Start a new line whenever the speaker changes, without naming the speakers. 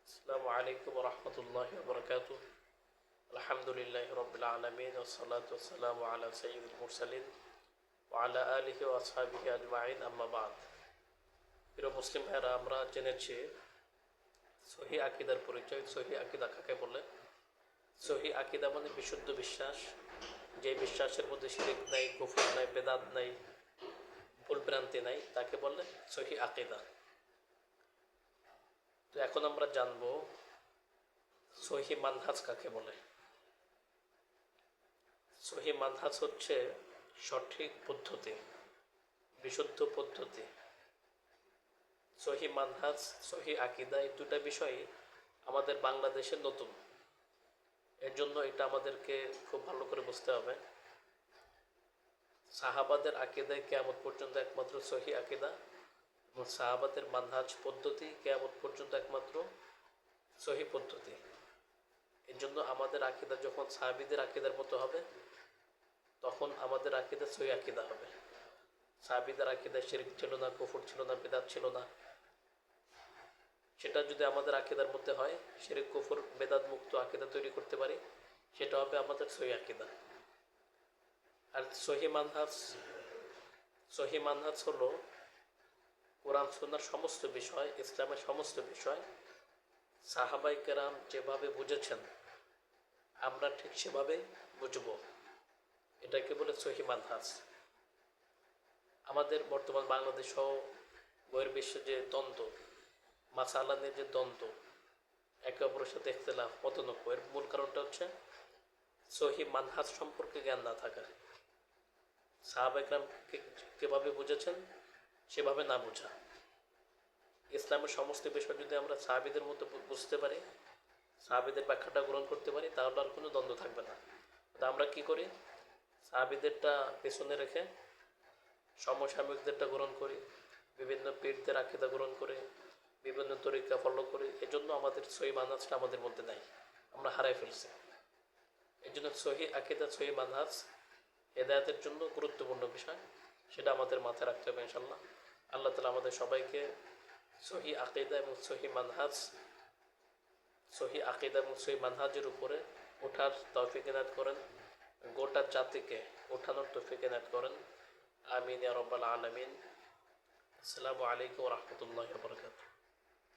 السلام عليكم ورحمة الله وبركاته الحمد لله رب العالمين والصلاة والسلام على سيد المرسلين وعلى آله وأصحابه أجمعين أما بعد প্রিয় মুসলিম ভাইরা আমরা জেনেছি সহি আকিদার পরিচয় সহি আকিদা কাকে বলে সহি আকিদা মানে বিশুদ্ধ বিশ্বাস যে বিশ্বাসের মধ্যে শিরিক নাই কুফর নাই বেদাত নাই ভুল ভ্রান্তি নাই তাকে বলে সহি আকিদা তো এখন আমরা জানব সহি মানহাজ কাকে বলে? সহি মানহাজ হচ্ছে সঠিক পদ্ধতি, বিশুদ্ধ পদ্ধতি। সহি মানহাজ, সহি আকিদা এই দুটা বিষয় আমাদের বাংলাদেশে নতুন। এর জন্য এটা আমাদেরকে খুব ভালো করে বুঝতে হবে। সাহাবাদের আকিদায় কেয়ামত পর্যন্ত একমাত্র সহি আকিদা। এবং সাহাবাদের মানহাজ পদ্ধতি কেয়ামত পর্যন্ত একমাত্র সহি পদ্ধতি। এর জন্য আমাদের আকিদা যখন সাহাবিদের আকিদার মতো হবে, তখন আমাদের আকিদা সহি আকিদা হবে। সাহাবিদের আকিদা শিরিক ছিল না, কুফুর ছিল না, বেদাত ছিল না। সেটা যদি আমাদের আকিদার মধ্যে হয়, শিরিক, কুফুর, বেদাত মুক্ত আকিদা তৈরি করতে পারি, সেটা হবে আমাদের সহি আকিদা। আর সহি মানহাজ সহি মানহাজ হলো কোরআন, সুন্নার সমস্ত বিষয়, ইসলামের সমস্ত বিষয়, সাহাবাই কেরাম যেভাবে বুঝেছেন, আমরা ঠিক সেভাবে বুঝব। এটাকে বলে সহি মানহাজ। আমাদের বর্তমান বাংলাদেশ সহ বহির্বিশ্বে যে দ্বন্দ্ব মাসালা নিয়ে যে দ্বন্দ্ব, একে অপরের সাথে ইখতলাফ মতনক্য এর মূল কারণটা হচ্ছে সহি মানহাজ সম্পর্কে জ্ঞান না থাকা। সাহাব একরাম কীভাবে বুঝেছেন? সেভাবে না বোঝা। ইসলামের সমস্ত বিষয় যদি আমরা সাহাবিদের মতো বুঝতে পারি, সাহাবিদের ব্যাখ্যাটা গ্রহণ করতে পারি, তাহলে আর কোনো দ্বন্দ্ব থাকবে না। তো আমরা কি করি? সাহাবিদেরটা পেছনে রেখে সমসাময়িকদেরটা গ্রহণ করি, বিভিন্ন পীরদের আকিদা গ্রহণ করে, বিভিন্ন তরিকা ফলো করি। এজন্য আমাদের সহি মানহাজটা আমাদের মধ্যে নাই। আমরা হারাই ফেলছি। এই জন্য সহি আকিদা, সহি মানহাজ হেদায়তের জন্য গুরুত্বপূর্ণ বিষয়। সেটা আমাদের মাথায় রাখতে হবে ইনশাল্লাহ আল্লাহ তালা আমাদের সবাইকে সহি আকিদা এবং সহি মানহাজ, সহি আকিদা এবং সহি মানহাজের উপরে ওঠার তৌফিক এনাদ করেন, গোটা জাতিকে ওঠানোর তৌফিক এনাদ করেন। আমিন রব্বাল আলমিন। আসসালামু আলাইকুম রহমতুল্লাহ বরকাত